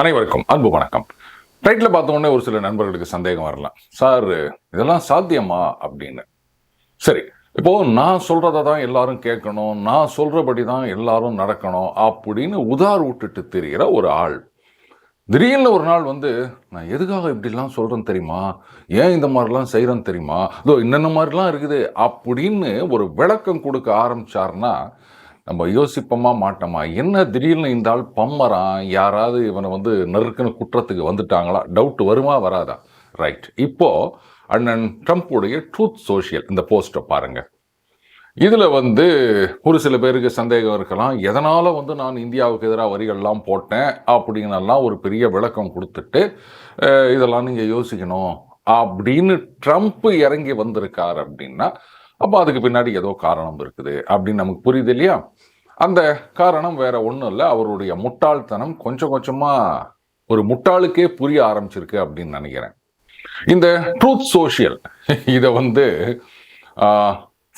அனைவருக்கும் அன்பு வணக்கம். டைட்டில் பார்த்த உடனே ஒரு சில நண்பர்களுக்கு சந்தேகம் வரலாம். சார் இதெல்லாம் சாத்தியமா? அப்படின்னு. சரி இப்போ நான் சொல்றதை தான் எல்லாரும் கேட்கணும் நான் சொல்றபடி தான் எல்லாரும் நடக்கணும் அப்படின்னு உதார் விட்டுட்டு தெரிகிற ஒரு ஆள். திடீர்னு ஒரு நாள் வந்து நான் எதுக்காக இப்படிலாம் சொல்றேன்னு தெரியுமா? ஏன் இந்த மாதிரிலாம் செய்கிறேன்னு தெரியுமா? இதோ இன்னென்ன மாதிரிலாம் இருக்குது? அப்படின்னு ஒரு விளக்கம் கொடுக்க ஆரம்பிச்சாருன்னா நம்ம யோசிப்போமா மாட்டோமா? என்ன திடீர்னு இந்த ஆள் பம்மரான்? யாராவது இவனை வந்து நெருக்குன்னு குற்றத்துக்கு வந்துட்டாங்களா? டவுட் வருமா வராதா? ரைட் இப்போது அண்ணன் ட்ரம்ப்புடைய ட்ரூத் சோஷியல் இந்த போஸ்ட்டை பாருங்கள் இதில் வந்து ஒரு சில பேருக்கு சந்தேகம் இருக்கலாம். எதனால் வந்து நான் இந்தியாவுக்கு எதிராக வரிகள்லாம் போட்டேன் அப்படின்னெல்லாம் ஒரு பெரிய விளக்கம் கொடுத்துட்டு இதெல்லாம் நீங்கள் யோசிக்கணும். அப்படின்னு ட்ரம்ப் இறங்கி வந்திருக்கார் அப்படின்னா அப்போ அதுக்கு பின்னாடி ஏதோ காரணம் இருக்குது அப்படின்னு நமக்கு புரியுது இல்லையா? அந்த காரணம் வேற ஒன்றும் இல்லை. அவருடைய முட்டாள்தனம் கொஞ்சம் கொஞ்சமாக ஒரு முட்டாளுக்கே புரிய ஆரம்பிச்சிருக்கு அப்படின்னு நினைக்கிறேன். இந்த ட்ரூத் சோஷியல் இதை வந்து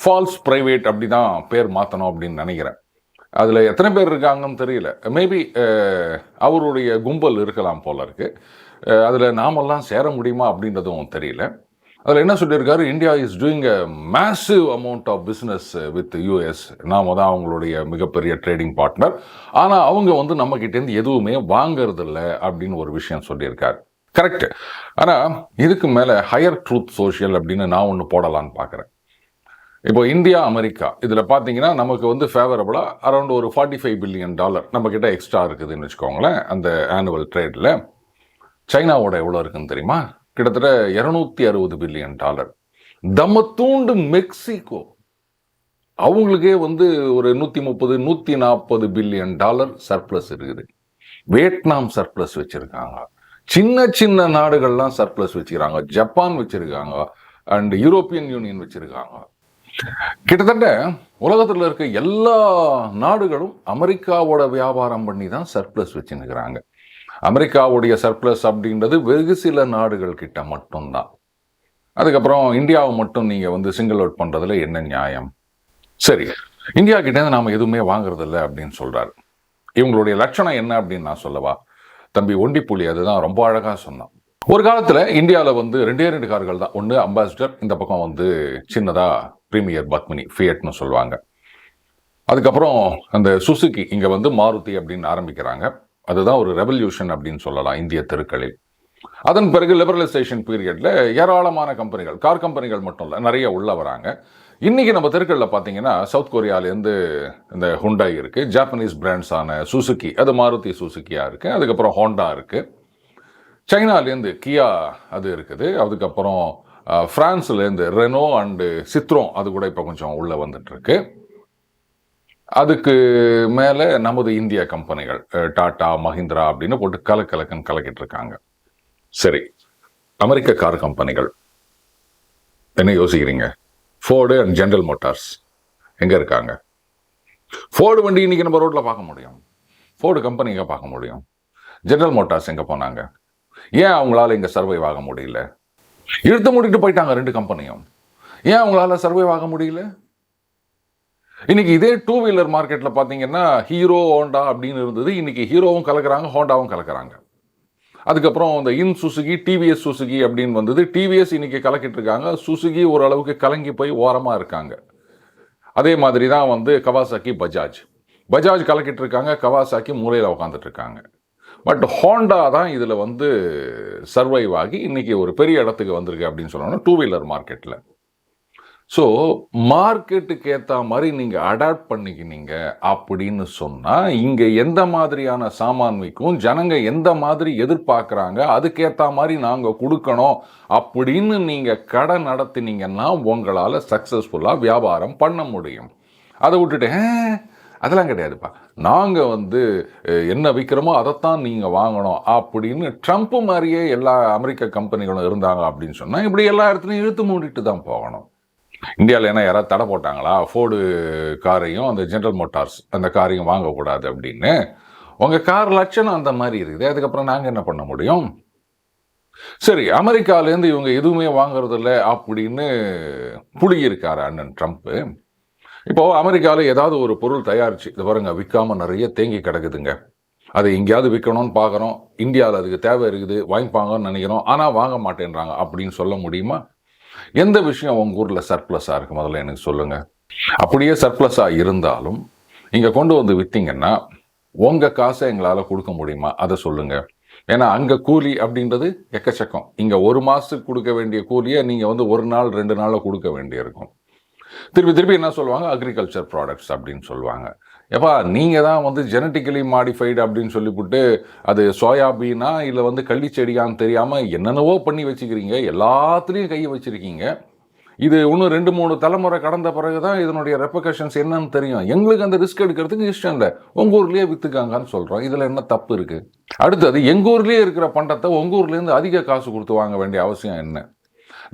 ஃபால்ஸ் ப்ரைவேட் அப்படி தான் பேர் மாற்றணும் அப்படின்னு நினைக்கிறேன். அதில் எத்தனை பேர் இருக்காங்கன்னு தெரியல. மேபி அவருடைய கும்பல் இருக்கலாம் போல இருக்கு. அதில் நாமெல்லாம் சேர முடியுமா அப்படின்றதும் தெரியல. அதில் என்ன சொல்லியிருக்காரு? India is doing a massive amount of business with US நாம் தான் அவங்களுடைய மிகப்பெரிய ட்ரேடிங் பார்ட்னர் ஆனால் அவங்க வந்து நம்மக்கிட்டேருந்து எதுவுமே வாங்கறதில்ல அப்படின்னு ஒரு விஷயம் சொல்லியிருக்காரு. கரெக்ட் ஆனால் இதுக்கு மேலே ஹையர் ட்ரூத் சோஷியல் அப்படின்னு நான் ஒன்று போடலான்னு பார்க்குறேன் இப்போ இந்தியா அமெரிக்கா இதில் பார்த்தீங்கன்னா நமக்கு வந்து ஃபேவரபுளாக அரௌண்ட் ஒரு ஃபார்ட்டி ஃபைவ் பில்லியன் டாலர் நம்மக்கிட்ட எக்ஸ்ட்ரா இருக்குதுன்னு வச்சுக்கோங்களேன் அந்த ஆனுவல் ட்ரேடில் சைனாவோட எவ்வளோ இருக்குன்னு தெரியுமா? கிட்டத்தட்ட இரநூத்தி அறுபது பில்லியன் டாலர். தமத்தூண்டு மெக்சிகோ. அவங்களுக்கே வந்து ஒரு நூற்றி முப்பது நூற்றி நாற்பது பில்லியன் டாலர் சர்ப்ளஸ் இருக்குது. வியட்நாம் சர்ப்ளஸ் வச்சுருக்காங்க. சின்ன சின்ன நாடுகள்லாம் சர்ப்ளஸ் வச்சுக்கிறாங்க. ஜப்பான் வச்சுருக்காங்க. அண்ட் யூரோப்பியன் யூனியன் வச்சுருக்காங்க. கிட்டத்தட்ட உலகத்தில் இருக்க எல்லா நாடுகளும் அமெரிக்காவோட வியாபாரம் பண்ணி தான் சர்ப்ளஸ் வச்சுருக்கிறாங்க அமெரிக்காவுடைய சர்ப்ளஸ் அப்படின்றது வெகு சில நாடுகள் கிட்ட மட்டும்தான். அதுக்கப்புறம் இந்தியாவை மட்டும் நீங்கள் வந்து சிங்கிள் அவுட் பண்ணுறதுல என்ன நியாயம்? சரி இந்தியா கிட்டேருந்து நாம் எதுவுமே வாங்குறதில்ல அப்படின்னு சொல்கிறாரு இவங்களுடைய லட்சணம் என்ன அப்படின்னு நான் சொல்லவா? தம்பி ஒண்டிப்புலி அதுதான் ரொம்ப அழகாக சொன்னான். ஒரு காலத்தில் இந்தியாவில் வந்து ரெண்டே ரெண்டு கார்கள் தான். ஒன்று அம்பாசிடர் இந்த பக்கம் வந்து சின்னதாக ப்ரீமியர் பத்மினி ஃபியட்னு சொல்லுவாங்க. அதுக்கப்புறம் அந்த சுசுகி இங்கே வந்து மாருதி அப்படின்னு ஆரம்பிக்கிறாங்க. அதுதான் ஒரு ரெவல்யூஷன் அப்படின்னு சொல்லலாம் இந்திய தெருக்களில். அதன் பிறகு லிபரலைசேஷன் பீரியடில் ஏராளமான கம்பெனிகள் கார் கம்பெனிகள் மட்டும் இல்லை நிறைய உள்ள வராங்க. இன்றைக்கி நம்ம தெருக்களில் பார்த்தீங்கன்னா சவுத் கொரியாலேருந்து இந்த ஹுண்டாய் இருக்குது ஜாப்பனீஸ் பிராண்ட்ஸான சுசுகி அது மாருதி சுசுக்கியாக இருக்குது அதுக்கப்புறம் ஹோண்டா இருக்குது சைனாலேருந்து கியா அது இருக்குது அதுக்கப்புறம் ஃப்ரான்ஸ்லேருந்து ரெனோ அண்டு சித்ரோன் அது கூட இப்போ கொஞ்சம் உள்ளே வந்துட்டுருக்கு. அதுக்கு மேலே நமது இந்திய கம்பெனிகள் டாட்டா டாடா மஹிந்திரா அப்படின்னு போட்டு கலக்கலக்கன்னு கலக்கிட்டு இருக்காங்க. சரி அமெரிக்க கார் கம்பெனிகள். என்ன யோசிக்கிறீங்க? ஃபோர்டு அண்ட் ஜென்ரல் மோட்டார்ஸ் எங்கே இருக்காங்க? ஃபோர்டு வண்டி இன்னைக்கு நம்ம ரோட்டில் பார்க்க முடியும். ஃபோர்டு கம்பெனி எங்கே பார்க்க முடியும்? ஜென்ரல் மோட்டார்ஸ் எங்கே போனாங்க? ஏன் அவங்களால இங்கே சர்வைவ் ஆக முடியல? இழுத்து மூடிட்டு போயிட்டாங்க ரெண்டு கம்பெனியும் ஏன் அவங்களால சர்வைவ் ஆக முடியல? இன்றைக்கி இதே டூ வீலர் மார்க்கெட்டில் பார்த்தீங்கன்னா ஹீரோ ஹோண்டா அப்படின்னு இருந்தது. இன்றைக்கி ஹீரோவும் கலக்கிறாங்க ஹோண்டாவும் கலக்கிறாங்க. அதுக்கப்புறம் இந்த இன் சுசுகி டிவிஎஸ் சுசுகி அப்படின்னு வந்தது. டிவிஎஸ் இன்னைக்கு கலக்கிட்டு இருக்காங்க. சுசுகி ஓரளவுக்கு கலங்கி போய் ஓரமாக இருக்காங்க. அதே மாதிரி தான் வந்து கவாசாக்கி பஜாஜ் பஜாஜ் கலக்கிட்டு இருக்காங்க கவாசாக்கி மூலையில் உட்காந்துட்டு இருக்காங்க. பட் ஹோண்டா தான் இதில் வந்து சர்வைவ் ஆகி இன்றைக்கி ஒரு பெரிய இடத்துக்கு வந்திருக்கு அப்படின்னு சொல்லணும்னா டூ வீலர் மார்க்கெட்டில் ஸோ மார்க்கெட்டுக்கு ஏற்ற மாதிரி நீங்கள் அடாப்ட் பண்ணிக்கினீங்க அப்படின்னு சொன்னால் இங்கே எந்த மாதிரியான சாமான் விற்கும் ஜனங்க எந்த மாதிரி எதிர்பார்க்குறாங்க அதுக்கேற்ற மாதிரி நாங்கள் கொடுக்கணும் அப்படின்னு நீங்கள் கடை நடத்தினீங்கன்னா உங்களால் சக்ஸஸ்ஃபுல்லாக வியாபாரம் பண்ண முடியும். அதை விட்டுட்டு அதெல்லாம் கிடையாதுப்பா. நாங்கள் வந்து என்ன விற்கிறோமோ அதைத்தான் நீங்கள் வாங்கணும். அப்படின்னு ட்ரம்ப் மாதிரியே எல்லா அமெரிக்க கம்பெனிகளும் இருந்தாங்க அப்படின்னு சொன்னால் இப்படி எல்லா இடத்துலையும் இழுத்து மூடிட்டு தான் போகணும். இந்தியாவில் என்ன யாராவது தடை போட்டாங்களா? ஃபோர்டு காரையும் அந்த ஜென்ரல் மோட்டார்ஸ் அந்த காரையும் வாங்கக்கூடாது அப்படின்னு. உங்கள் கார் லட்சணம் அந்த மாதிரி இருக்குது. அதுக்கப்புறம் நாங்கள் என்ன பண்ண முடியும்? சரி அமெரிக்காலேருந்து இவங்க எதுவுமே வாங்குறதில்ல அப்படின்னு புளியிருக்காரு அண்ணன் ட்ரம்ப்பு இப்போ அமெரிக்காவில் ஏதாவது ஒரு பொருள் தயாரிச்சு இது பாருங்க விற்காம நிறைய தேங்கி கிடக்குதுங்க. அது எங்கேயாவது விற்கணும்னு பார்க்குறோம் இந்தியாவில் அதுக்கு தேவை இருக்குது வாங்கிப்பாங்கன்னு நினைக்கிறோம். ஆனால் வாங்க மாட்டேன்றாங்க அப்படின்னு சொல்ல முடியுமா? எந்த விஷயம் உங்கள் ஊரில் சர்ப்ளஸாக இருக்கு? முதல்ல எனக்கு சொல்லுங்கள் அப்படியே சர்ப்ளஸாக இருந்தாலும் இங்கே கொண்டு வந்து விற்றீங்கன்னா உங்கள் காசை எங்களால் கொடுக்க முடியுமா? அதை சொல்லுங்கள் ஏன்னா அங்கே கூலி அப்படின்றது எக்கச்சக்கம். இங்கே ஒரு மாதத்துக்கு கொடுக்க வேண்டிய கூலியை நீங்கள் வந்து ஒரு நாள் ரெண்டு நாளில் கொடுக்க வேண்டியிருக்கும். திருப்பி திருப்பி என்ன சொல்லுவாங்க? அக்ரிகல்ச்சர் ப்ராடக்ட்ஸ் அப்படின்னு சொல்லுவாங்க. எப்பா நீங்கள் தான் வந்து ஜெனட்டிக்கலி மாடிஃபைடு அப்படின்னு சொல்லிவிட்டு அது சோயாபீனா இல்லை வந்து கள்ளி செடியான்னு தெரியாமல் என்னென்னவோ பண்ணி வச்சுக்கிறீங்க. எல்லாத்துலேயும் கையை வச்சுருக்கீங்க. இது இன்னும் ரெண்டு மூணு தலைமுறை கடந்த பிறகு தான் இதனுடைய ரெப்பகஷன்ஸ் என்னன்னு தெரியும். எங்களுக்கு அந்த ரிஸ்க் எடுக்கிறதுக்கு இஷ்டம் இல்லை. உங்கள் ஊர்லேயே விற்றுக்காங்கன்னு சொல்கிறோம் இதில் என்ன தப்பு இருக்குது அடுத்தது எங்கள் ஊர்லேயே இருக்கிற பண்டத்தை உங்கள் ஊர்லேருந்து அதிக காசு கொடுத்து வாங்க வேண்டிய அவசியம் என்ன?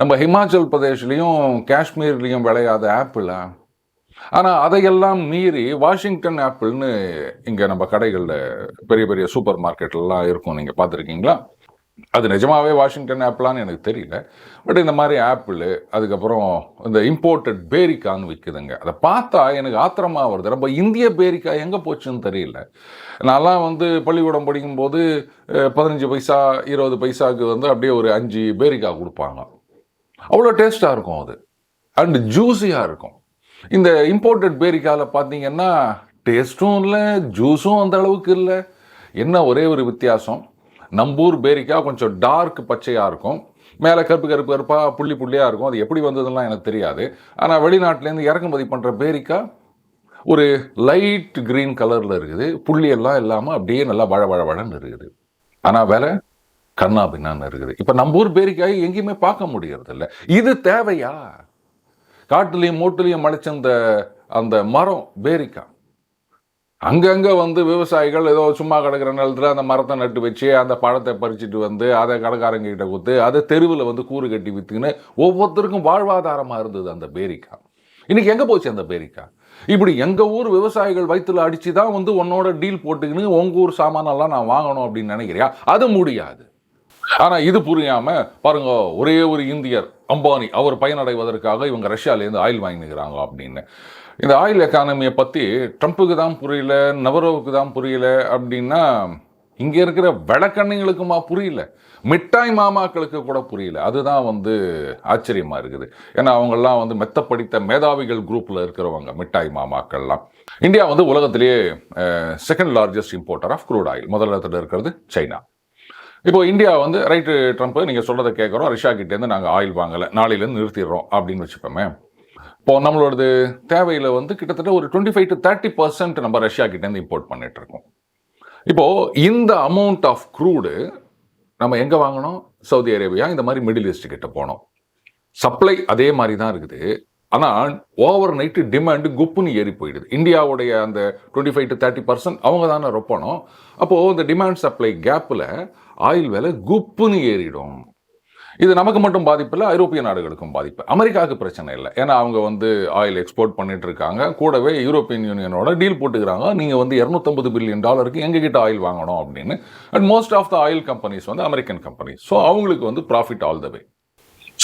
நம்ம ஹிமாச்சல் பிரதேஷ்லேயும் காஷ்மீர்லேயும் விளையாத ஆப்பிளா? ஆனால் அதையெல்லாம் மீறி வாஷிங்டன் ஆப்பிள்னு இங்கே நம்ம கடைகளில் பெரிய பெரிய சூப்பர் மார்க்கெட்லாம் இருக்கும். நீங்கள் பார்த்துருக்கீங்களா? அது நிஜமாகவே வாஷிங்டன் ஆப்பிளான்னு எனக்கு தெரியல. பட் இந்த மாதிரி ஆப்பிள் அதுக்கப்புறம் இந்த இம்போர்ட்டட் பேரிக்கான்னு விற்குதுங்க அதை பார்த்தா எனக்கு ஆத்திரமாக வருது. நம்ம இந்திய பேரிக்காய் எங்கே போச்சுன்னு தெரியல. நான்லாம் வந்து பள்ளிக்கூடம் படிக்கும்போது பதினஞ்சு பைசா இருபது பைசாவுக்கு வந்து அப்படியே ஒரு அஞ்சு பேரிக்காய் கொடுப்பாங்க அவ்வளோ டேஸ்ட்டாக இருக்கும் அது. அண்ட் ஜூஸியாக இருக்கும். இந்த இம்போர்ட்டட் பேரிக்காவில் பார்த்தீங்கன்னா டேஸ்ட்டும் இல்லை ஜூஸும் அந்த அளவுக்கு இல்லை. என்ன ஒரே ஒரு வித்தியாசம்? நம்பூர் பேரிக்காய் கொஞ்சம் டார்க் பச்சையாக இருக்கும். மேலே கருப்பு கருப்பு கருப்பாக புள்ளி புள்ளியாக இருக்கும். அது எப்படி வந்ததுலாம் எனக்கு தெரியாது. ஆனால் வெளிநாட்டிலேருந்து இறக்குமதி பண்ணுற பேரிக்காய் ஒரு லைட் க்ரீன் கலரில் இருக்குது. புள்ளியெல்லாம் இல்லாமல் அப்படியே நல்லா வழ வழ வழன்னு இருக்குது. ஆனால் வேலை கண்ணா பின்னான்னு இருக்குது. இப்போ நம்ம ஊர் பேரிக்காய் எங்கேயுமே பார்க்க முடியறதில்ல. இது தேவையா? காட்டுலேயும் மூட்டுலேயும் முளைச்ச அந்த அந்த மரம் பேரிக்கா. அங்கங்கே வந்து விவசாயிகள் ஏதோ சும்மா கிடக்கிற நிலத்துல அந்த மரத்தை நட்டு வச்சு அந்த பழத்தை பறிச்சுட்டு வந்து அதை கடைக்காரங்கிட்ட கொடுத்து அதை தெருவில் வந்து கூறு கட்டி விற்றுக்குன்னு ஒவ்வொருத்தருக்கும் வாழ்வாதாரமாக இருந்தது அந்த பேரிக்கா. இன்றைக்கி எங்கே போச்சு அந்த பேரிக்கா? இப்படி எங்கள் ஊர் விவசாயிகள் வயிற்றுல அடித்து தான் வந்து உன்னோட டீல் போட்டுக்கின்னு உங்கள் ஊர் சாமானெல்லாம் நான் வாங்கணும் அப்படின்னு நினைக்கிறியா? அது முடியாது. ஆனால் இது புரியாமல் பாருங்க ஒரே ஒரு இந்தியர் அம்பானி அவர் பயனடைவதற்காக இவங்க ரஷ்யாலேருந்து ஆயில் வாங்கினுக்கிறாங்க அப்படின்னு. இந்த ஆயில் எக்கானமியை பற்றி ட்ரம்ப்புக்கு தான் புரியல நவரோவுக்கு தான் புரியல அப்படின்னா இங்கே இருக்கிற வழக்கண்ணைங்களுக்குமா புரியல மிட்டாய் மாமாக்களுக்கு கூட புரியல. அதுதான் வந்து ஆச்சரியமாக இருக்குது. ஏன்னா அவங்கெல்லாம் வந்து மெத்த படித்த மேதாவிகள் குரூப்பில் இருக்கிறவங்க மிட்டாய் மாமாக்கள்லாம். இந்தியா வந்து உலகத்திலேயே second largest importer of crude oil முதல் இடத்துல இருக்கிறது சைனா. இப்போ இந்தியா வந்து ரைட்டு ட்ரம்ப் நீங்கள் சொல்கிறத கேட்குறோம் ரஷ்யா கிட்டேருந்து நாங்கள் ஆயில் வாங்கலை. நாளையிலேருந்து நிறுத்திடுறோம் அப்படின்னு வச்சுப்போமே இப்போ நம்மளோடது தேவையில் வந்து கிட்டத்தட்ட ஒரு twenty five to thirty percent நம்ம ரஷ்யா கிட்டேருந்து இம்போர்ட் பண்ணிட்டு இருக்கோம் இந்த அமௌண்ட் ஆஃப் க்ரூடு நம்ம எங்கே வாங்கினோம்? சவுதி அரேபியா இந்த மாதிரி மிடில் ஈஸ்ட் கிட்ட போனோம். சப்ளை அதே மாதிரி தான் இருக்குது. ஆனால் ஓவர் நைட்டு டிமாண்டு குப்புன்னு ஏறி போயிடுது. இந்தியாவுடைய அந்த twenty five to thirty percent அவங்க தானே ரொப்பணும். அப்போது இந்த டிமாண்ட் சப்ளை கேப்பில் ஆயில் விலை குப்புன்னு ஏறிடும். இது நமக்கு மட்டும் பாதிப்பு இல்லை ஐரோப்பிய நாடுகளுக்கும் பாதிப்பு. அமெரிக்காவுக்கு பிரச்சனை இல்லை. ஏன்னா அவங்க வந்து ஆயில் எக்ஸ்போர்ட் பண்ணிட்டு இருக்காங்க. கூடவே யூரோப்பியன் யூனியனோட டீல் போட்டுக்கிறாங்க. நீங்கள் வந்து இரநூத்தம்பது பில்லியன் டாலருக்கு எங்ககிட்ட ஆயில் வாங்கணும் அப்படின்னு. And most of the oil companies வந்து அமெரிக்கன் கம்பெனிஸ் ஸோ அவங்களுக்கு வந்து ப்ராஃபிட் ஆல் த வே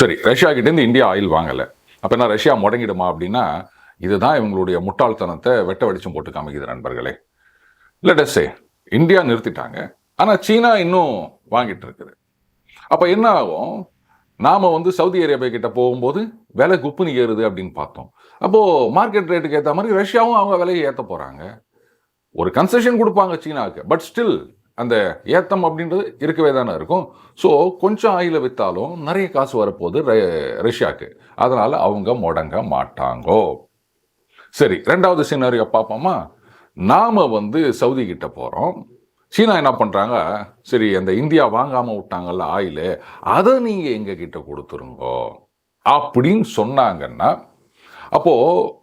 சரி ரஷ்யா கிட்டேருந்து இந்தியா ஆயில் வாங்கலை. அப்போ என்ன ரஷ்யா முடங்கிடுமா அப்படின்னா இதுதான் இவங்களுடைய முட்டாள்தனத்தை வெட்ட வெடிச்சும் போட்டு காமிக்குது நண்பர்களே. லெட்டஸ்டே இந்தியா நிறுத்திட்டாங்க. ஆனால் சீனா இன்னும் வாங்கிட்டு இருக்குது. அப்போ என்ன ஆகும்? நாம் வந்து சவுதி அரேபியா கிட்ட போகும்போது விலை குப்புனு ஏறுது அப்படின்னு பார்த்தோம். அப்போது மார்க்கெட் ரேட்டுக்கு ஏற்ற மாதிரி ரஷ்யாவும் அவங்க விலையை ஏற்ற போகிறாங்க ஒரு கன்செஷன் கொடுப்பாங்க சீனாவுக்கு. பட் ஸ்டில் அந்த ஏத்தம் அப்படின்றது இருக்கவே தானே இருக்கும். ஸோ கொஞ்சம் ஆயில விற்றாலும் நிறைய காசு வரப்போகுது ர- ரஷ்யாவுக்கு அதனால் அவங்க முடங்க மாட்டாங்கோ. சரி ரெண்டாவது சினாரியோ பார்ப்போமா? நாம் வந்து சவுதி கிட்ட போகிறோம் சீனா என்ன பண்ணுறாங்க சரி அந்த இந்தியா வாங்காமல் விட்டாங்கல்ல ஆயிலு. அதை நீங்கள் எங்கள் கிட்ட கொடுத்துருங்கோ. அப்படின்னு சொன்னாங்கன்னா அப்போது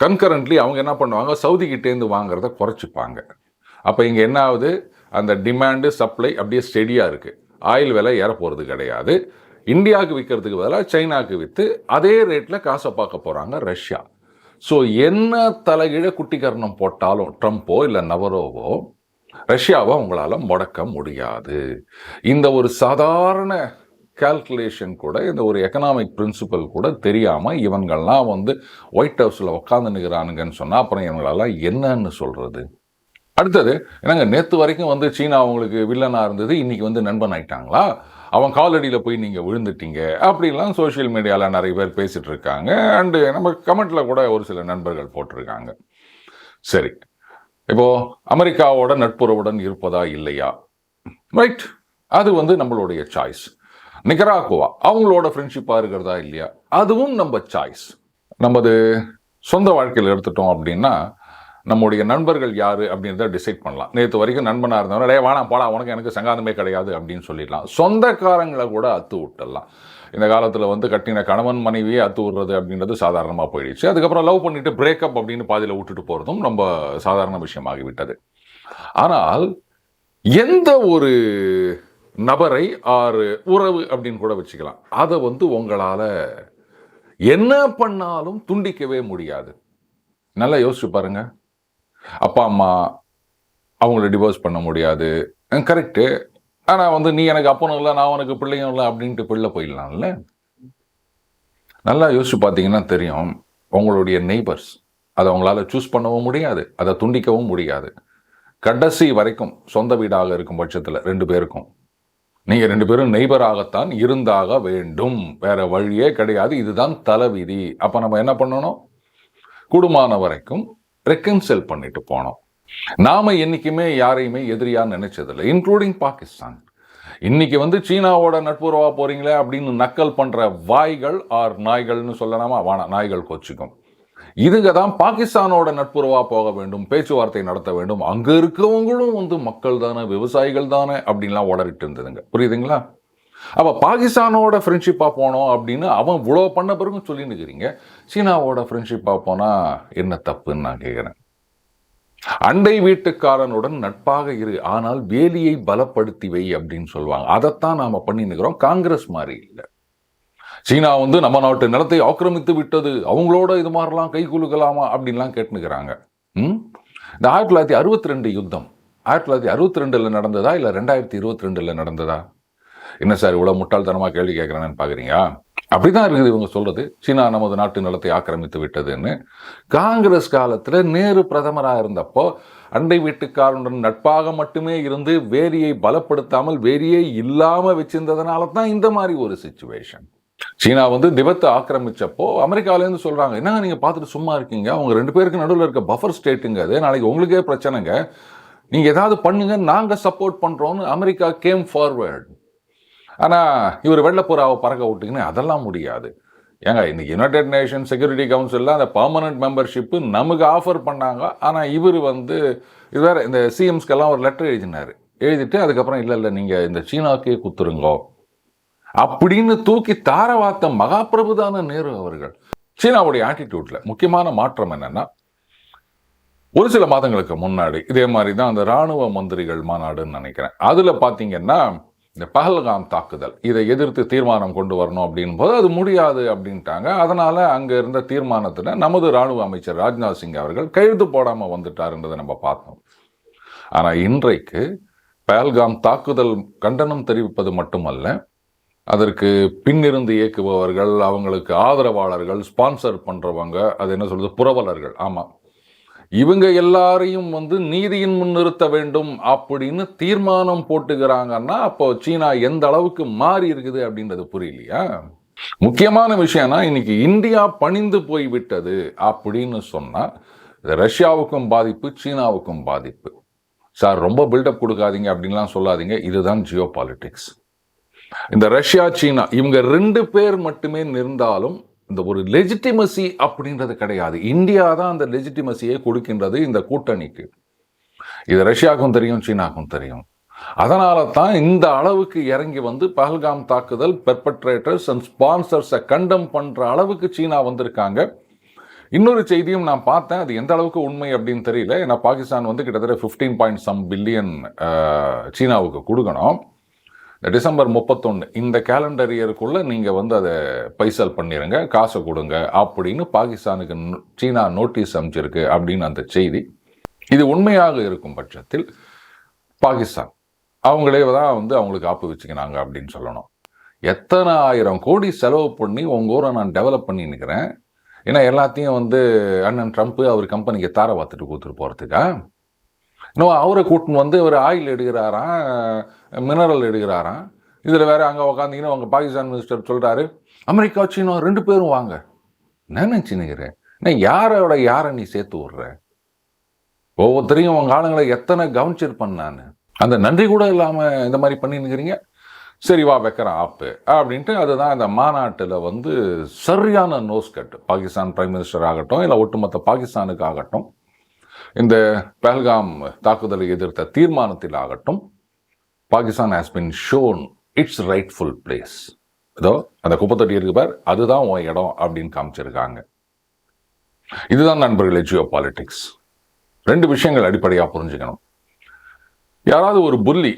கன்கரண்ட்லி அவங்க என்ன பண்ணுவாங்க? சவுதி கிட்டேருந்து வாங்குறத குறைச்சிப்பாங்க. அப்போ இங்கே என்ன ஆகுது? அந்த டிமாண்டு சப்ளை அப்படியே ஸ்டெடியாக இருக்குது ஆயில் விலை ஏற போகிறது கிடையாது. இந்தியாவுக்கு விற்கிறதுக்கு பதிலாக சைனாவுக்கு விற்று அதே ரேட்டில் காசை பார்க்க போகிறாங்க ரஷ்யா. ஸோ என்ன தலைகீழ குட்டிகரணம் போட்டாலும் ட்ரம்ப்போ இல்லை நவரோவோ ரஷ்யாவை உங்களால் முடக்க முடியாது. இந்த ஒரு சாதாரண கால்குலேஷன் கூட இந்த ஒரு எக்கனாமிக் பிரின்சிபல் கூட தெரியாமல் இவங்கள்லாம் வந்து ஒயிட் ஹவுஸில் உட்காந்து நிற்கிறானுங்கன்னு சொன்னால் அப்புறம் இவங்களெல்லாம் என்னன்னு சொல்கிறது அடுத்தது என்னங்க நேற்று வரைக்கும் வந்து சீனா அவங்களுக்கு வில்லனாக இருந்தது இன்றைக்கி வந்து நண்பன் ஆயிட்டாங்களா? அவன் காலடியில் போய் நீங்கள் விழுந்துட்டீங்க அப்படிலாம் சோஷியல் மீடியாவில் நிறைய பேர் பேசிகிட்டு இருக்காங்க. அண்டு நம்ம கமெண்ட்டில் கூட ஒரு சில நண்பர்கள் போட்டிருக்காங்க. சரி. இப்போது அமெரிக்காவோட நட்புறவுடன் இருப்பதா இல்லையா? ரைட் அது வந்து நம்மளுடைய சாய்ஸ் நிகராகுவா? அவங்களோட ஃப்ரெண்ட்ஷிப்பாக இருக்கிறதா இல்லையா? அதுவும் நம்ம சாய்ஸ் நமது சொந்த வாழ்க்கையில் எடுத்துட்டோம் அப்படின்னா நம்முடைய நண்பர்கள் யார் அப்படின்றத டிசைட் பண்ணலாம். நேற்று வரைக்கும் நண்பனாக இருந்தவங்க டே வேணாம் போடா உனக்கு எனக்கு சங்காதமே கிடையாது அப்படின்னு சொல்லிடலாம். சொந்தக்காரங்களை கூட அத்து விட்டுடலாம். இந்த காலத்தில் வந்து கட்டின கணவன் மனைவியே அத்து விடுறது அப்படின்றது சாதாரணமாக போயிடுச்சு. அதுக்கப்புறம் லவ் பண்ணிவிட்டு பிரேக்கப் அப்படின்னு பாதியில் விட்டுட்டு போகிறதும் ரொம்ப சாதாரண விஷயமாகிவிட்டது ஆனால் எந்த ஒரு நபரை ஆறு உறவு அப்படின்னு கூட வச்சுக்கலாம். அதை வந்து உங்களால் என்ன பண்ணாலும் துண்டிக்கவே முடியாது. நல்லா யோசிச்சு பாருங்கள் அப்பா அம்மா அவங்கள டிவோர்ஸ் பண்ண முடியாது. கரெக்டு ஆனால் வந்து நீ எனக்கு அப்பனும் இல்லை நான் உனக்கு பிள்ளையும் இல்லை அப்படின்ட்டு பிள்ளை போயிடலாம்ல? நல்லா யோசிச்சு பார்த்தீங்கன்னா தெரியும் உங்களுடைய நெய்பர்ஸ் அதை அவங்களால சூஸ் பண்ணவும் முடியாது அதை துண்டிக்கவும் முடியாது. கடைசி வரைக்கும் சொந்த வீடாக இருக்கும் பட்சத்தில் ரெண்டு பேருக்கும். நீங்கள் ரெண்டு பேரும் நெய்பராகத்தான் இருந்தாக வேண்டும். வேற வழியே கிடையாது. இதுதான் தலைவிதி அப்போ நம்ம என்ன பண்ணணும்? கூடுமான வரைக்கும் ரெக்கன்சல் பண்ணிட்டு போனோம். நாம என்னைக்குமே யாரையுமே எதிரியாக நினைச்சதில்லை இன்க்ளூடிங் பாகிஸ்தான். இன்னைக்கு வந்து சீனாவோட நட்புறவா போறீங்களே அப்படின்னு நக்கல் பண்ற வாய்கள் ஆர் நாய்கள்னு சொல்லலாமா? வானா நாய்கள் கொச்சிக்கும். இதுங்க தான் பாகிஸ்தானோட நட்புறவா போக வேண்டும் பேச்சுவார்த்தை நடத்த வேண்டும். அங்க இருக்கவங்களும் வந்து மக்கள் தானே விவசாயிகள் தானே அப்படின்லாம் உடறிட்டு இருந்ததுங்க. புரியுதுங்களா? அப்போ பாகிஸ்தானோட ஃப்ரெண்ட்ஷிப்பாக போனோம் அப்படின்னு அவன் இவ்வளோ பண்ண பிறகும் சொல்லின்னு இருக்கிறீங்க. சீனாவோட ஃப்ரெண்ட்ஷிப்பாக போனால் என்ன தப்புன்னு நான் கேட்குறேன் அண்டை வீட்டுக்காரனுடன் நட்பாக இரு ஆனால் வேலியை பலப்படுத்தி வை அப்படின்னு சொல்லுவாங்க. அதைத்தான் நாம் பண்ணி காங்கிரஸ் மாதிரி இல்லை. சீனா வந்து நம்ம நாட்டு நிலத்தை ஆக்கிரமித்து விட்டது. அவங்களோட இது மாதிரிலாம் கை குலுக்கலாமா அப்படின்லாம் கேட்டுனுக்கிறாங்க ம்? இந்த ஆயிரத்தி தொள்ளாயிரத்தி அறுபத்தி ரெண்டு யுத்தம். ஆயிரத்தி தொள்ளாயிரத்தி அறுபத்தி ரெண்டில் நடந்ததா? இல்லை ரெண்டாயிரத்தி இருபத்தி ரெண்டில் நடந்ததா? என்ன சார் இவ்வளோ முட்டாள்தனமாக கேள்வி கேட்குறேன்னு பார்க்குறீங்க அப்படிதான் இருக்குது இவங்க சொல்கிறது சீனா நமது நாட்டு நிலத்தை ஆக்கிரமித்து விட்டதுன்னு. காங்கிரஸ் காலத்தில் நேரு பிரதமராக இருந்தப்போ அண்டை வீட்டுக்காரனுடன் நட்பாக மட்டுமே இருந்து வேரியை பலப்படுத்தாமல் வேரியே இல்லாமல் வச்சிருந்ததுனால தான் இந்த மாதிரி ஒரு சுச்சுவேஷன் சீனா வந்து திபத்தை ஆக்கிரமிச்சப்போ அமெரிக்காவிலேருந்து சொல்கிறாங்க என்னங்க நீங்கள் பார்த்துட்டு சும்மா இருக்கீங்க? அவங்க ரெண்டு பேருக்கு நடுவில் இருக்க பஃபர் ஸ்டேட்டுங்க அது. நாளைக்கு உங்களுக்கே பிரச்சனைங்க. நீங்கள் ஏதாவது பண்ணுங்க நாங்கள் சப்போர்ட் பண்ணுறோன்னு அமெரிக்கா கேம் ஃபார்வேர்டு ஆனால் இவர் வெள்ளப்புறாவை பறக்க விட்டிங்கன்னு அதெல்லாம் முடியாது. ஏங்க இன்னைக்கு யுனைடெட் நேஷன் செக்யூரிட்டி கவுன்சிலில் அந்த பர்மனன்ட் மெம்பர்ஷிப்பு நமக்கு ஆஃபர் பண்ணாங்க. ஆனால் இவர் வந்து இது வேறு இந்த சிஎம்ஸ்க்கெல்லாம் ஒரு லெட்டர் எழுதினார். எழுதிட்டு அதுக்கப்புறம் இல்லை இல்லை நீங்கள் இந்த சீனாவுக்கே குத்துருங்கோ. அப்படின்னு தூக்கி தாரவாத்த மகாபிரபுதான நேரு அவர்கள். சீனாவுடைய ஆட்டிடியூட்டில் முக்கியமான மாற்றம் என்னன்னா ஒரு சில மாதங்களுக்கு முன்னாடி இதே மாதிரி தான் அந்த ராணுவ மந்திரிகள் மாநாடுன்னு நினைக்கிறேன். அதில் பார்த்தீங்கன்னா இந்த பஹல்காம் தாக்குதல். இதை எதிர்த்து தீர்மானம் கொண்டு வரணும் அப்படின் போது அது முடியாது அப்படின்ட்டாங்க. அதனால் அங்கே இருந்த தீர்மானத்தில் நமது ராணுவ அமைச்சர் ராஜ்நாத் சிங் அவர்கள் கையெழுத்து போடாமல் வந்துட்டாருன்றதை நம்ம பார்த்தோம். ஆனால் இன்றைக்கு பஹல்காம் தாக்குதல் கண்டனம் தெரிவிப்பது மட்டுமல்ல அதற்கு பின்னிருந்து இயக்குபவர்கள் அவங்களுக்கு ஆதரவாளர்கள் ஸ்பான்சர் பண்ணுறவங்க அது என்ன சொல்கிறது புரவலர்கள். ஆமாம் இவங்க எல்லாரையும் வந்து நீதியின் முன் நிறுத்த வேண்டும் அப்படின்னு தீர்மானம் போட்டுக்கிறாங்கன்னா அப்போ சீனா எந்த அளவுக்கு மாறி இருக்குது அப்படின்றது புரியலையா? முக்கியமான விஷயம்னா இன்னைக்கு இந்தியா பணிந்து போய் விட்டது அப்படின்னு சொன்னா ரஷ்யாவுக்கும் பாதிப்பு சீனாவுக்கும் பாதிப்பு. சார் ரொம்ப பில்டப் கொடுக்காதீங்க அப்படின்லாம் சொல்லாதீங்க. இதுதான் ஜியோ பாலிட்டிக்ஸ் இந்த ரஷ்யா சீனா இவங்க ரெண்டு பேர் மட்டுமே இருந்தாலும் இந்த ஒரு லெஜிட்டிமசி அப்படின்றது கிடையாது. இந்தியா தான் அந்த லெஜிட்டிமசியை கொடுக்கின்றது இந்த கூட்டணிக்கு. இது ரஷ்யாவுக்கும் தெரியும் சீனாவுக்கும் தெரியும். அதனால தான் இந்த அளவுக்கு இறங்கி வந்து பஹல்காம் தாக்குதல் பெர்பட்ரேட்டர்ஸ் அண்ட் ஸ்பான்சர்ஸை கண்டம் பண்ணுற அளவுக்கு சீனா வந்திருக்காங்க. இன்னொரு செய்தியும் நான் பார்த்தேன். அது எந்த அளவுக்கு உண்மை அப்படின்னு தெரியல. ஏன்னா பாகிஸ்தான் வந்து கிட்டத்தட்ட ஃபிஃப்டீன் பாயிண்ட் சம் பில்லியன் சீனாவுக்கு கொடுக்கணும். இந்த டிசம்பர் முப்பத்தொன்று இந்த கேலண்டர் இயருக்குள்ளே நீங்கள் வந்து அதை பைசல் பண்ணிடுங்க காசை கொடுங்க அப்படின்னு பாகிஸ்தானுக்கு நோ- சீனா நோட்டீஸ் அமைச்சிருக்கு அப்படின்னு அந்த செய்தி. இது உண்மையாக இருக்கும் பட்சத்தில் பாகிஸ்தான். அவங்களே தான் வந்து அவங்களுக்கு ஆப்பு வச்சுக்கினாங்க அப்படின்னு சொல்லணும். எத்தனை ஆயிரம் கோடி செலவு பண்ணி உங்கள் ஊரை நான் டெவலப் பண்ணி நிற்கிறேன் ஏன்னா எல்லாத்தையும் வந்து அண்ணன் ட்ரம்ப்பு அவர் கம்பெனிக்கு தார பார்த்துட்டு கொடுத்துட்டு போகிறதுக்கா இன்னும் அவரை கூட்டின்னு வந்து ஒரு ஆயில் எடுக்கிறாராம் மினரல் எடுக்கிறாராம் இதில் வேறு அங்கே உக்காந்திங்கன்னா உங்கள் பாகிஸ்தான் மினிஸ்டர் சொல்கிறாரு அமெரிக்கா சீனா ரெண்டு பேரும் வாங்க. என்ன நினச்சினுக்கிறேன் நான் யாரோட யாரை நீ சேர்த்து விட்ற? ஒவ்வொருத்தரையும் உங்கள் ஆளுங்களை எத்தனை கவனிச்சிருப்பேன் நான். அந்த நன்றி கூட இல்லாமல் இந்த மாதிரி பண்ணினுக்கிறீங்க சரி வா வைக்கிறேன் ஆப்பு. அப்படின்ட்டு அதுதான் இந்த மாநாட்டில் வந்து சரியான nose cut Pakistan prime minister ஆகட்டும் இல்லை ஒட்டுமொத்த பாகிஸ்தானுக்கு ஆகட்டும். இந்த பஹல்காம் தாக்குதலை எதிர்த்த தீர்மானத்தில் ஆகட்டும் Pakistan has been shown its rightful place ஏதோ அந்த குப்பத்தொட்டி இருக்கு பார் அதுதான் உன் இடம் அப்படின்னு காமிச்சிருக்காங்க. இதுதான் நண்பர்களே ஜியோ பாலிட்டிக்ஸ் ரெண்டு விஷயங்கள் அடிப்படையாக புரிஞ்சுக்கணும். யாராவது ஒரு புள்ளி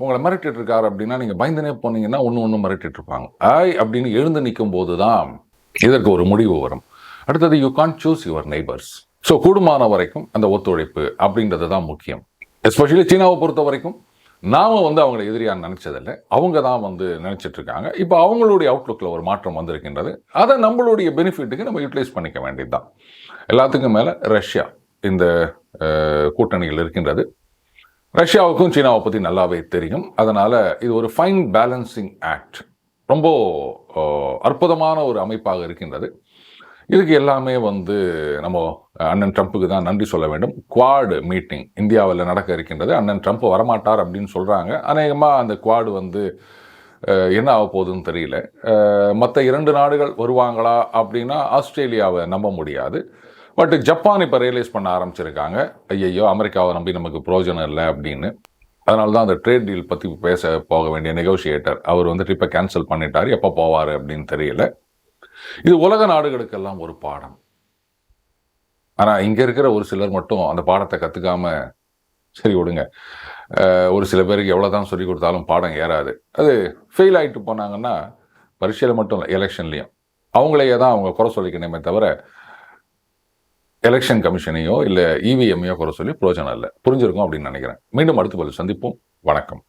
உங்களை மிரட்டிட்டு இருக்காரு அப்படின்னா நீங்கள் பயந்துனே போனீங்கன்னா ஒன்று ஒன்று மிரட்டிட்டு இருப்பாங்க. ஆய் அப்படின்னு எழுந்து நிற்கும் போது தான் இதற்கு ஒரு முடிவு வரும். அடுத்தது you can choose your neighbours so கூடுமான வரைக்கும் அந்த ஒத்துழைப்பு அப்படின்றது தான் முக்கியம். எஸ்பெஷலி சீனாவை பொறுத்த வரைக்கும் நாம் வந்து அவங்களை எதிரியாக நினச்சதில்லை. அவங்க தான் வந்து நினச்சிட்ருக்காங்க இப்போ அவங்களுடைய அவுட்லுக்கில் ஒரு மாற்றம் வந்திருக்கின்றது. அதை நம்மளுடைய பெனிஃபிட்டுக்கு நம்ம யூட்டிலைஸ் பண்ணிக்க வேண்டியதுதான். எல்லாத்துக்கும் மேலே ரஷ்யா இந்த கூட்டணியில் இருக்கின்றது. ரஷ்யாவுக்கும் சீனாவை பற்றி நல்லாவே தெரியும். அதனால் இது ஒரு ஃபைன் பேலன்சிங் ஆக்ட் ரொம்ப அற்புதமான ஒரு அமைப்பாக இருக்கின்றது. இதுக்கு எல்லாமே வந்து நம்ம அண்ணன் ட்ரம்ப்புக்கு தான் நன்றி சொல்ல வேண்டும். குவாடு மீட்டிங் இந்தியாவில் நடக்க இருக்கின்றது. அண்ணன் ட்ரம்ப் வரமாட்டார் அப்படின்னு சொல்கிறாங்க அநேகமாக அந்த குவாடு வந்து என்ன ஆக போகுதுன்னு தெரியல. மற்ற இரண்டு நாடுகள் வருவாங்களா அப்படின்னா ஆஸ்திரேலியாவை நம்ப முடியாது. பட் ஜப்பான் இப்போ ரியலைஸ் பண்ண ஆரம்பிச்சிருக்காங்க. ஐயையோ அமெரிக்காவை நம்பி நமக்கு பிரயோஜனம் இல்லை அப்படின்னு. அதனால தான் அந்த ட்ரேட் டீல் பற்றி பேச போக வேண்டிய நெகோஷியேட்டர் அவர் வந்து ட்ரிப்பை கேன்சல் பண்ணிட்டார். எப்போ போவார் அப்படின்னு தெரியல. இது உலக நாடுகளுக்கெல்லாம் ஒரு பாடம். ஆனால் இங்கே இருக்கிற ஒரு சிலர் மட்டும் அந்த பாடத்தை கற்றுக்காம சரி விடுங்க. ஒரு சில பேருக்கு எவ்வளோ தான் சொல்லி கொடுத்தாலும் பாடம் ஏறாது. அது ஃபெயில் ஆகிட்டு போனாங்கன்னா பரீட்சையில் மட்டும் இல்லை எலெக்ஷன்லேயும் அவங்களையே தான் அவங்க குறை சொல்லிக்கணுமே தவிர எலெக்ஷன் கமிஷனையோ இல்லை இவிஎம்மையோ குறை சொல்லி பிரோஜனம் இல்லை. புரிஞ்சிருக்கும் அப்படின்னு நினைக்கிறேன். மீண்டும் அடுத்த பதில் சந்திப்போம். வணக்கம்.